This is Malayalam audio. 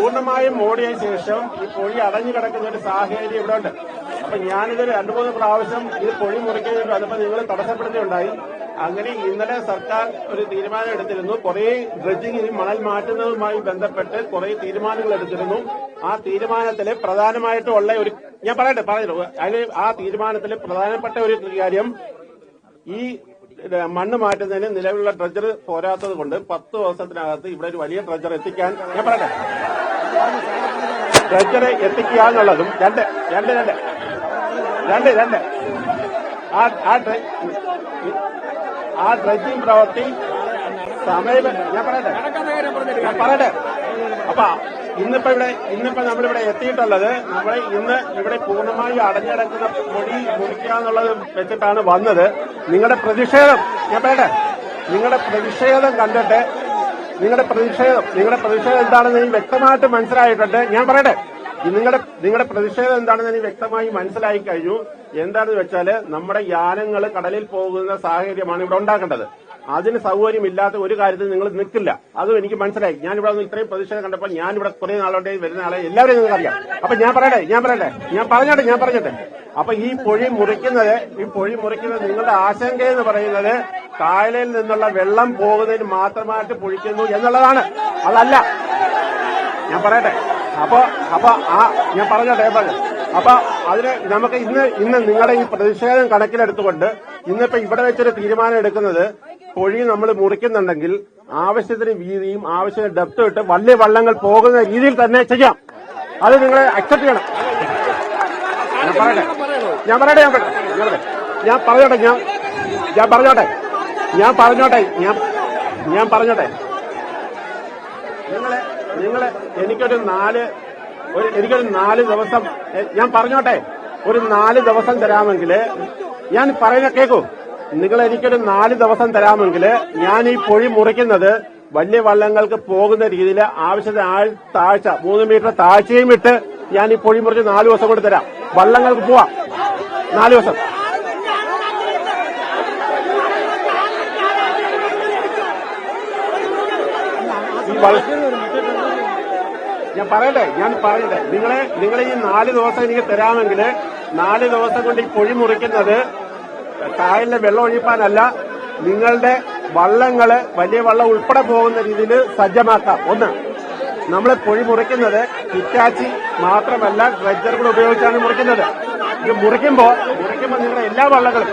പൂർണമായും മോടിയ ശേഷം ഈ പൊഴി അടഞ്ഞു കിടക്കുന്ന ഒരു സാഹചര്യം ഇവിടെ ഉണ്ട്. അപ്പൊ ഞാനിത് രണ്ടു മൂന്ന് പ്രാവശ്യം ഇത് പൊഴി മുറിക്കുന്നതിന് അതിപ്പോ നിങ്ങൾ തടസ്സപ്പെടുത്തിയുണ്ടായി അങ്ങനെ ഇന്നലെ സർക്കാർ ഒരു തീരുമാനം എടുത്തിരുന്നു. കുറെ ഡ്രഡ്ജിംഗ് മണൽ മാറ്റുന്നതുമായി ബന്ധപ്പെട്ട് കുറെ തീരുമാനങ്ങൾ എടുത്തിരുന്നു. ആ തീരുമാനത്തിൽ പ്രധാനമായിട്ടുള്ള ഒരു ഞാൻ പറയട്ടെ പറഞ്ഞു അതിന് ആ തീരുമാനത്തിൽ പ്രധാനപ്പെട്ട ഒരു കാര്യം ഈ മണ്ണ് മാറ്റുന്നതിന് നിലവിലുള്ള ട്രജർ പോരാത്തത് കൊണ്ട് പത്ത് ദിവസത്തിനകത്ത് ഇവിടെ ഒരു വലിയ ട്രജർ എത്തിക്കാൻ ഞാൻ പറയട്ടെ. ട്രജർ എത്തിക്കുക എന്നുള്ളതും രണ്ട് രണ്ട് രണ്ട്. രണ്ട് രണ്ട്. ആ ആ ഡ്ര- ആ ഡ്രഡ്ജിംഗ് പ്രവൃത്തി സമയം ഞാൻ പറയട്ടെ? പറയട്ടെ? അപ്പൊ ഇന്നിപ്പോ ഇവിടെ ഇന്നിപ്പോ നമ്മളിവിടെ എത്തിയിട്ടുള്ളത് നമ്മൾ ഇന്ന് ഇവിടെ പൂർണമായി അടഞ്ഞടക്കുന്ന മൊഴി മുറിക്കുക എന്നുള്ളത് വെച്ചിട്ടാണ് വന്നത്. നിങ്ങളുടെ പ്രതിഷേധം ഞാൻ പറയട്ടെ? നിങ്ങളുടെ പ്രതിഷേധം കണ്ടിട്ട് നിങ്ങളുടെ പ്രതിഷേധം നിങ്ങളുടെ പ്രതിഷേധം എന്താണെന്ന് എനിക്ക് വ്യക്തമായിട്ട് മനസ്സിലായിട്ടുണ്ട്. ഞാൻ പറയട്ടെ നിങ്ങളുടെ നിങ്ങളുടെ പ്രതിഷേധം എന്താണെന്ന് എനിക്ക് വ്യക്തമായി മനസ്സിലായി കഴിഞ്ഞു. എന്താണെന്ന് വെച്ചാൽ നമ്മുടെ യാനങ്ങൾ കടലിൽ പോകുന്ന സാഹചര്യമാണ് ഇവിടെ ഉണ്ടാക്കേണ്ടത്. അതിന് സൗകര്യമില്ലാത്ത ഒരു കാര്യത്തിൽ നിങ്ങൾ നിൽക്കില്ല. അതും എനിക്ക് മനസ്സിലായി. ഞാൻ ഇവിടെ ഇത്രയും പ്രതിഷേധം കണ്ടപ്പോൾ ഞാൻ ഇവിടെ കുറെ നാളോടെ വരുന്ന ആളെ എല്ലാവരും നിങ്ങൾക്ക് അറിയാം. അപ്പൊ ഞാൻ പറയട്ടെ ഞാൻ പറയട്ടെ ഞാൻ പറഞ്ഞോട്ടെ ഞാൻ പറഞ്ഞോട്ടെ. അപ്പൊ ഈ പൊഴി മുറിക്കുന്നത് ഈ പൊഴി മുറിക്കുന്നത് നിങ്ങളുടെ ആശങ്ക എന്ന് പറയുന്നത് കായലിൽ നിന്നുള്ള വെള്ളം പോകുന്നതിന് മാത്രമായിട്ട് പൊഴിക്കുന്നു എന്നുള്ളതാണ്. അതല്ല. ഞാൻ പറയട്ടെ. അപ്പൊ അപ്പൊ ആ ഞാൻ പറഞ്ഞോട്ടെ പറഞ്ഞു അപ്പൊ അതിന് നമുക്ക് ഇന്ന് ഇന്ന് നിങ്ങളുടെ ഈ പ്രതിഷേധം കണക്കിലെടുത്തുകൊണ്ട് ഇന്നിപ്പോ ഇവിടെ വെച്ചൊരു തീരുമാനം എടുക്കുന്നത് പൊഴി നമ്മൾ മുറിക്കുന്നുണ്ടെങ്കിൽ ആവശ്യത്തിന് വീതിയും ആവശ്യത്തിന് ഡെപ്തും ഇട്ട് വലിയ വള്ളങ്ങൾ പോകുന്ന രീതിയിൽ തന്നെ ചെയ്യാം. അത് നിങ്ങൾ അക്സെപ്റ്റ് ചെയ്യണം. ഞാൻ പറയട്ടെ. ഞാൻ പറയട്ടെ ഞാൻ പറയട്ടെ. ഞാൻ പറയട്ടെ. ഞാൻ ഞാൻ പറഞ്ഞോട്ടെ. ഞാൻ പറഞ്ഞോട്ടെ ഞാൻ ഞാൻ പറഞ്ഞോട്ടെ. നിങ്ങളെ നിങ്ങളെ എനിക്കൊരു നാല് ഒരു എനിക്കൊരു നാല് ദിവസം ഞാൻ പറഞ്ഞോട്ടെ ഒരു നാല് ദിവസം തരാമെങ്കിൽ ഞാൻ പറയുന്ന കേക്കൂ. നിങ്ങൾ എനിക്കൊരു നാല് ദിവസം തരാമെങ്കിൽ ഞാൻ ഈ പൊഴി മുറിക്കുന്നത് വലിയ വള്ളങ്ങൾക്ക് പോകുന്ന രീതിയിൽ ആവശ്യത്തിന് താഴ്ച മൂന്ന് മീറ്റർ താഴ്ചയും ഇട്ട് ഞാൻ ഈ പൊഴി മുറിച്ച് നാല് ദിവസം കൊണ്ട് തരാം. വള്ളങ്ങൾക്ക് പോവാം. നാല് ദിവസം. ഞാൻ പറയട്ടെ ഞാൻ പറയട്ടെ. നിങ്ങളെ നിങ്ങളെ ഈ നാല് ദിവസം എനിക്ക് തരാമെങ്കിൽ നാല് ദിവസം കൊണ്ട് ഈ പൊഴി മുറിക്കുന്നത് കായലിലെ വെള്ളം ഒഴിപ്പാനല്ല നിങ്ങളുടെ വള്ളങ്ങൾ വലിയ വള്ളം ഉൾപ്പെടെ പോകുന്ന രീതിയിൽ സജ്ജമാക്കാം. ഒന്ന് നമ്മൾ പൊഴി മുറിക്കുന്നത് ഹിറ്റാച്ചി മാത്രമല്ല ഡ്രഡ്ജർ കൂടെ ഉപയോഗിച്ചാണ് മുറിക്കുന്നത്. ഇത് മുറിക്കുമ്പോൾ മുറിക്കുമ്പോൾ നിങ്ങളുടെ എല്ലാ വള്ളങ്ങളും